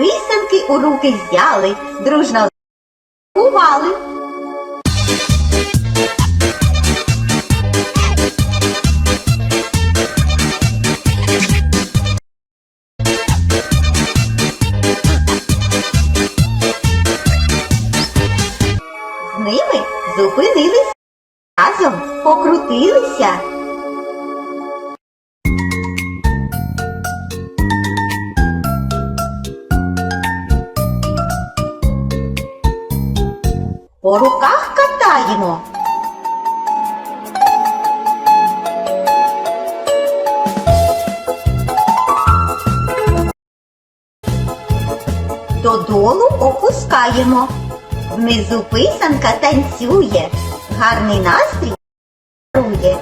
Писанки у руки взяли, дружно кували. З ними зупинились, разом покрутилися. По руках катаємо. Додолу опускаємо. Внизу писанка танцює, гарний настрій дарує.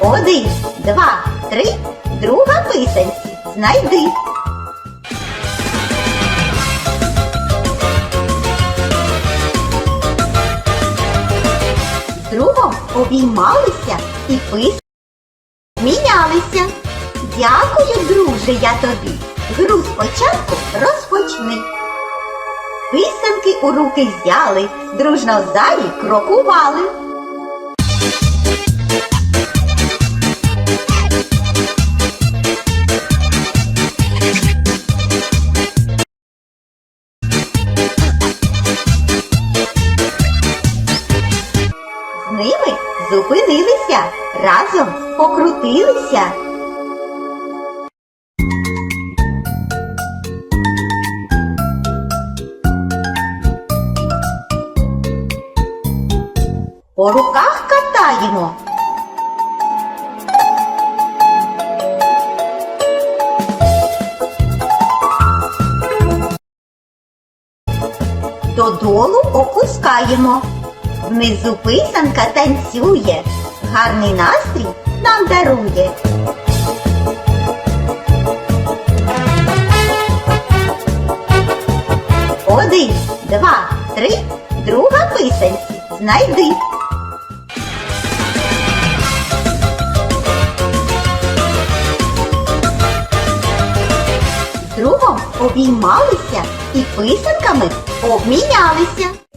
Один, два, три, друга писанці знайди. Обіймалися і писанки мінялися. Дякую, друже, я тобі. Гру спочатку розпочни. Писанки у руки взяли, дружно в залі крокували. Зупинилися, разом покрутилися. По руках катаємо. Додолу опускаємо. Внизу писанка танцює, гарний настрій нам дарує. Один, два, три, друга писанці знайди. З другом обіймалися і писанками обмінялися.